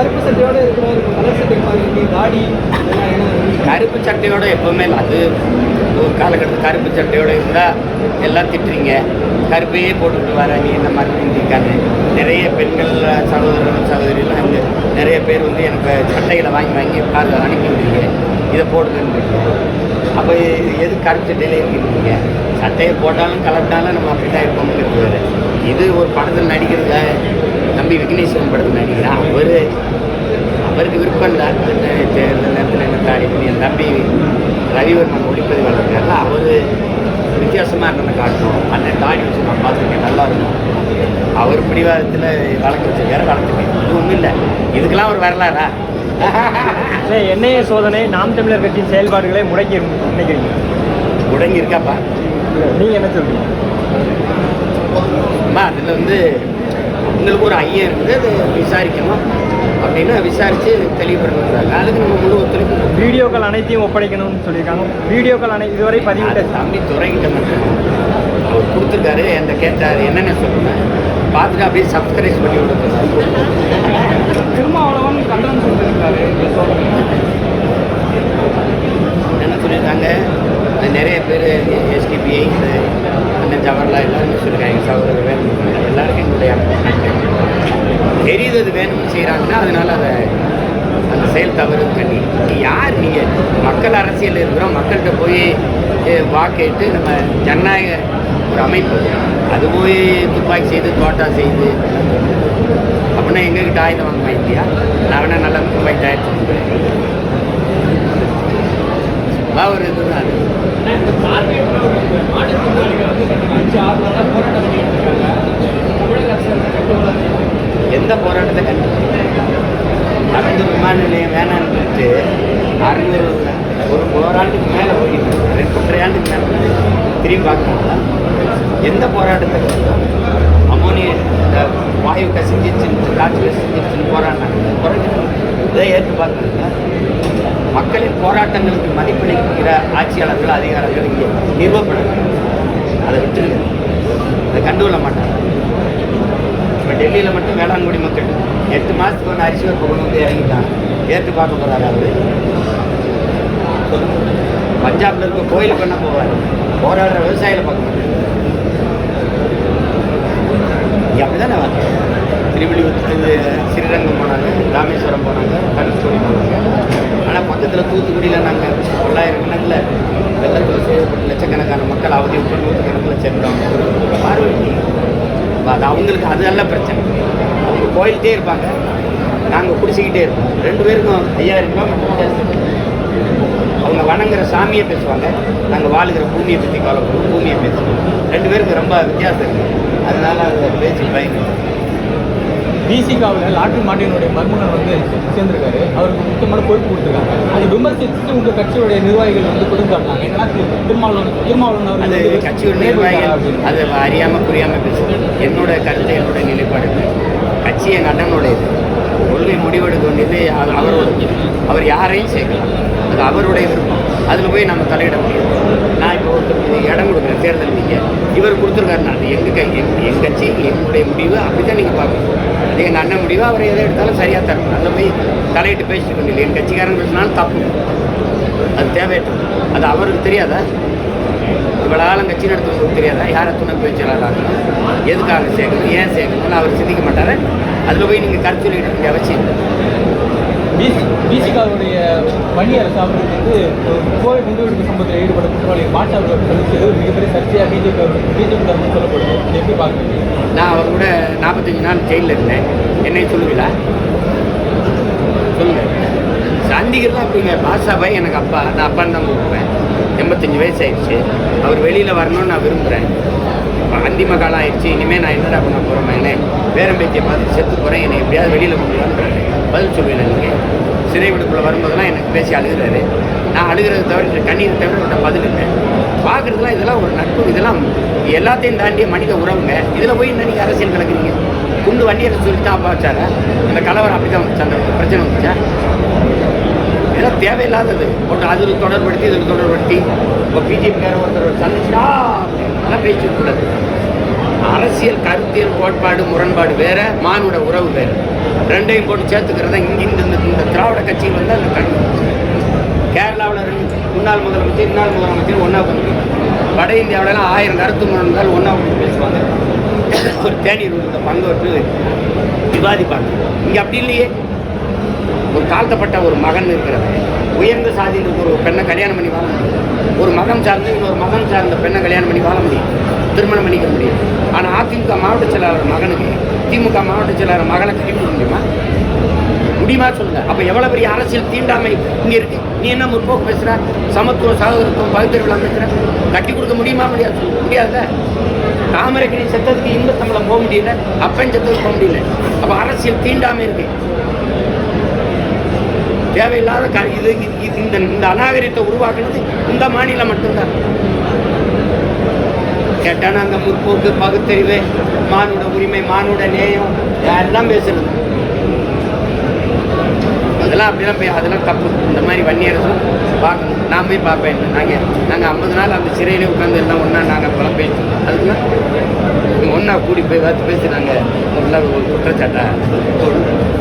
கருப்பு சட்டையோட இருக்கிறவர் கலர் சட்டை தாடி. கருப்பு சட்டையோட எப்பவுமே இல்லை அது ஒரு காலகட்டத்தில் கருப்பு சட்டையோட இருந்தால் எல்லாம் திட்டுறீங்க. கருப்பையே போட்டுட்டு வர நீ என்ன மாதிரி இருக்காது நிறைய பெண்கள் சகோதரர்கள் சகோதரிகள் வந்து நிறைய பேர் வந்து எனக்கு சட்டைகளை வாங்கி வாங்கி காலில் அனுப்பி விடுறீங்க. இதை போடுதுன்னு அப்போ எது கருப்பு சட்டையிலே இருக்கீங்க? சட்டையை போட்டாலும் கலட்டாலும் நம்ம அப்படி தான் இருப்போம்னு இது ஒரு படத்தில் நடிக்கிறதுக்காக தம்பி விக்னேஸ்வரன் படத்தில் நடிக்கிறான் அவர் அவருக்கு விருப்பம் அந்த தேர்தல் நேரத்தில் என்ன தாடி பண்ணி என் தம்பி ரவிவர்மன் ஒளிப்பதிவாளர் இருக்கார்ல அவர் வித்தியாசமாக இருந்ததை காட்டணும். அந்த தாடி வச்சு நான் பார்த்துருக்கேன் நல்லா இருக்கும். அவர் பிடிவாதத்தில் வழக்கு வச்சிருக்காரு வளர்த்துருக்கேன் ஒன்றும் இல்லை. இதுக்கெல்லாம் ஒரு வரலாறா? என்ஐஏ சோதனை நாம் தமிழர் கட்சியின் செயல்பாடுகளை முடக்கி நினைக்கிறீங்க முடங்கி இருக்காப்பா நீங்க என்ன சொல்றீங்க? அதில் வந்து உங்களுக்கு ஒரு ஐயம் இருக்குது அது விசாரிக்கணும் அப்படின்னு விசாரித்து தெளிவுபடுத்துறாங்க. அதுக்கு நம்ம முழு ஒத்துழைப்பு. வீடியோக்கள் அனைத்தையும் ஒப்படைக்கணும்னு சொல்லியிருக்காங்க. வீடியோக்கள் அனை இதுவரை பதிவிட்ட தம்பி துறைகிட்ட மட்டும். அவர் கொடுத்துருக்காரு என்கிட்ட கேட்டார் என்னென்ன சொல்லுங்கள் பார்த்துட்டு அப்படியே சப்ஸ்கிரைப் பண்ணி விடுறது திருமாவளவன் கண்டனம் சொல்லியிருக்காரு. என்ன சொல்லியிருக்காங்க? நிறைய பேர் எஸ்டிபிஐ அண்ணன் ஜவஹர்லால் எல்லாருமே சொல்லியிருக்காங்க சகோதரர் வேணும் எல்லாருக்கும் என்னுடைய நன்றி. தெரியுது அது வேணும்னு செய்கிறாங்கன்னா அதனால அதை அந்த செயல் தவறு பண்ணி யார் நீங்கள் மக்கள் அரசியல் இருக்கிறோம் மக்கள்கிட்ட போய் வாக்கேட்டு நம்ம ஜனநாயக ஒரு அமைப்பு. அது போய் துப்பாக்கி செய்து தோட்டா செய்து அப்படின்னா எங்ககிட்ட ஆயுதம் வாங்குமா இந்தியா நான் வேணால் நல்லா துப்பாக்கி தயாரிச்சு கொடுக்குறேன் ஒரு இதுதான் அது. எந்த போராட்டத்தை கண்டு நடந்து விமான நிலையம் வேணான்னு சொல்லிட்டு அறுநூறு ஒரு ஓராண்டுக்கு மேலே போயிட்டு ரெண்டு ஒன்றரை ஆண்டுக்கு மேலே திரும்பி பார்க்கணும்னா எந்த போராட்டத்தை அமோனிய இந்த வாயு கசிஞ்சிச்சுன்னு காற்று கசிஞ்சிச்சுன்னு போராடினாங்க. போராட்டம் இதை ஏற்று பார்க்கணுங்க மக்களின் போராட்டங்களுக்கு மதிப்பளிக்கிற ஆட்சியாளர்கள் அதிகாரங்கள் இங்கே நிறுவப்படணும் அதை விட்டுருங்க. அதை கண்டுகொள்ள மாட்டாங்க. இப்போ டெல்லியில் மட்டும் வேளாண்குடி மக்கள் எட்டு மாதத்துக்கு ஒன்று அரிசி ஒரு கொண்டு வந்து இறங்கிட்டாங்க. ஏற்று பார்க்க போகிறாரு அவர். பஞ்சாப்ல இருக்க கோயிலுக்கு என்ன போவார்? போராடுற விவசாயிகளை பார்க்க மாட்டாங்க இங்கே அப்படி தானே திருவிழிபுத்தூர் இது ஸ்ரீரங்கம் போனாங்க ராமேஸ்வரம் போனாங்க தனுஷ்கோடி போனாங்க. ஆனால் பக்கத்தில் தூத்துக்குடியில் நாங்கள் தொள்ளாயிரம் கணக்கில் வெள்ளத்தில் சேதப்பட்ட லட்சக்கணக்கான மக்கள் அவதி விட்டு நூற்றுக்கணக்கில் சென்றோம் பார்வைக்கு அது அவங்களுக்கு அது நல்ல பிரச்சனை. அவங்க கோயில்கிட்டே இருப்பாங்க. நாங்கள் பிடிச்சிக்கிட்டே இருப்போம். ரெண்டு பேருக்கும் ஐயாயிரம் கிலோமீட்டர் வித்தியாசம் அவங்க வணங்குற சாமியை பேசுவாங்க. நாங்கள் வாழுகிற பூமியை பற்றி கவலைப்படுவோம் பூமியை பேசுவோம் ரெண்டு பேருக்கு ரொம்ப வித்தியாசம் இருக்குது அதனால அந்த பேச்சு பயன் பிசிகாவில் லாட்ரி மாட்டினுடைய மர்மனர் வந்து சேர்ந்திருக்காரு. அவருக்கு முக்கியமான பொறுப்பு கொடுத்துருக்காங்க. அது விமர்சித்து உங்க கட்சியுடைய நிர்வாகிகள் வந்து கொடுத்துருக்காங்க என்னன்னா திரு- திருமாவளவன் திருமாவளவன் அவர்கள் அது வந்து கட்சியோட நேர்மையா நிர்வாகிகள். அது அறியாமல் புரியாமல் பேசுறது என்னோட கருத்து என்னோட நிலைப்பாடு கட்சி எங்கள் அண்ணனுடையது. கொள்கை முடிவெடுக்க வேண்டியது அது அவரோட அவர் யாரையும் சேர்க்கலாம் அது அவருடைய விருப்பம். அதில் போய் நம்ம தலையிட முடியாது. நான் இப்போ ஒருத்தருக்கு இடம் கொடுக்குறேன் தேர்தல் நீங்கள் இவர் கொடுத்துருக்காருன்னா அது எங்கள் கை எங் என் கட்சி எங்களுடைய முடிவு அப்படி தான் நீங்கள் பார்க்கணும். அது எங்கள் அண்ணன் முடிவு அவர் எதை எடுத்தாலும் சரியாக தரணும். அதில் போய் தலையிட்டு பேசிட்டு வேண்டியது என் கட்சிக்காரன் பேசினாலும் தப்பு. அது தேவையற்றது. அது அவருக்கு தெரியாதா? இவ்வளோ ஆளும் கட்சி நடத்துவங்களுக்கு தெரியாதா? யாரை துணை பேச்சாளராக எதுக்காக சேர்க்கணும்? ஏன் சேர்க்கணும்னு அவர் சிந்திக்க மாட்டார்? அதில் போய் நீங்கள் கருத்து சொல்லிட்டு அவசியம் இல்லை. பிசி பிசிகாவுடைய மணி அரசு அவர்களுக்கு வந்து ஒரு கோவில் குண்டுவெடிப்பு சம்பவத்தில் ஈடுபட குற்றவாளி பாட்டா அவர்கள் சந்திச்சது ஒரு மிகப்பெரிய சர்ச்சையாக பிஜேபி பிஜேபி தரப்பு சொல்லப்படுது. எப்படி பார்க்குறீங்க? நான் அவர் கூட நாற்பத்தஞ்சு நாள் ஜெயிலில் இருந்தேன். என்னை சொல்லுவீங்களா சொல்லுங்க சந்திக்கிறதா அப்படிங்க. பாஷாபாய் எனக்கு அப்பா நான் அப்பான்னு தான் கூப்பிடுவேன். எண்பத்தஞ்சு வயசு ஆயிடுச்சு. அவர் வெளியில் வரணும்னு நான் விரும்புகிறேன் அந்திம காலம் ஆயிடுச்சு இனிமேல் நான் என்னடா பண்ண போகிறேன் என்ன? பேரம் பார்த்து செத்து போகிறேன் என்னை எப்படியாவது வெளியில் கொண்டு வந்துடுறாரு பதில் சொல்லுவேன் நீங்கள் சிறை விடுக்குள்ளே வரும்போதெல்லாம் எனக்கு பேசி அழுகிறாரு. நான் அழுகிறத தவிர கண்ணீர் தவிர அவர்கிட்ட பதில் இல்லை. பார்க்குறதுலாம் இதெல்லாம் ஒரு நட்பு. இதெல்லாம் எல்லாத்தையும் தாண்டிய மனித உறவுங்க. இதில் போய் என்ன நீங்கள் அரசியல் கலக்குறீங்க? குண்டு வண்டியை சொல்லி தான் அப்பா வச்சாரா? அந்த கலவரம் அப்படி தான் வச்சு அந்த பிரச்சனை வந்துச்சா? இதெல்லாம் தேவையில்லாதது. ஒன்று அதில் தொடர்படுத்தி இதில் தொடர்படுத்தி இப்போ பிஜேபிக்கார ஒருத்தர் சந்திச்சா அதெல்லாம் பேசக்கூடாது அரசியல் கருத்தியல் கோட்பாடு முரண்பாடு வேற மானுட உறவு வேறு. ரெண்டையும் போட்டு சேர்த்துக்கிறதா இங்கே இந்த இந்த- திராவிட கட்சியில் வந்து அந்த கண் கேரளாவில் ரெண்டு முன்னாள் முதலமைச்சர் இன்னாள் முதலமைச்சர் ஒன்றா உட்காந்து வட இந்தியாவிலலாம் ஆயிரம் கருத்து முரண்கள் ஒன்றா உட்காந்து பேசுவாங்க ஒரு தேநீர் விருந்த பங்கேற்று விவாதிப்பாங்க. இங்கே அப்படி இல்லையே. ஒரு தாழ்த்தப்பட்ட ஒரு மகன் இருக்கிறவன் உயர்ந்த சாதியில் ஒரு பெண்ணை கல்யாணம் பண்ணி வாழ முடியும். ஒரு மகன் சார்ந்து இன்னொரு மகன் சார்ந்த பெண்ணை கல்யாணம் பண்ணி வாழ முடியும். திருமணம் பண்ணிக்க முடியும். ஆனால் அதிமுக மாவட்ட செயலாளர் மகனுக்கு திமுக மாவட்ட செயலாளர் மகளை கட்டி கொடுக்க முடியுமா? முடியுமா சொல்லுங்க. அப்போ எவ்வளோ பெரிய அரசியல் தீண்டாமை இங்கே இருக்கு? நீ என்ன முற்போக்கு பேசுகிற சமத்துவம் சகோதரத்துவம் பகுத்தறிவுலாம் பேசுகிற கட்டி கொடுக்க முடியுமா முடியாது? சொல்லு. முடியாதுல்ல. தாமரைக்கணி செத்ததுக்கு இன்பத்தமிழம் போக முடியல. அப்பன் செத்ததுக்கு போக முடியல. அப்போ அரசியல் தீண்டாமை இருக்குது தேவையில்லாத க இது இது- இந்த இந்த அநாகரிகத்தை உருவாக்குனது இந்த மாநிலம் மட்டும்தான். கேட்டானா அந்த முற்போக்கு பகுத்தறிவு மானோட உரிமை மானோட நேயம் எல்லாம் பேசுறது. அதெல்லாம் அப்படிலாம் போய் அதெல்லாம் தப்பு. இந்த மாதிரி வன்னியரசும் பார்க்கணும். நான் போய் பார்ப்பேன். நாங்கள் நாங்கள் ஐம்பது நாள் அந்த சிறையிலே உட்காந்து எல்லாம் ஒன்றா நாங்கள் பலம் பேசணும் அதுக்குலாம் ஒன்றா கூடி போய் பார்த்து பேசி நாங்கள் ஒரு குற்றச்சாட்டை போடுவோம்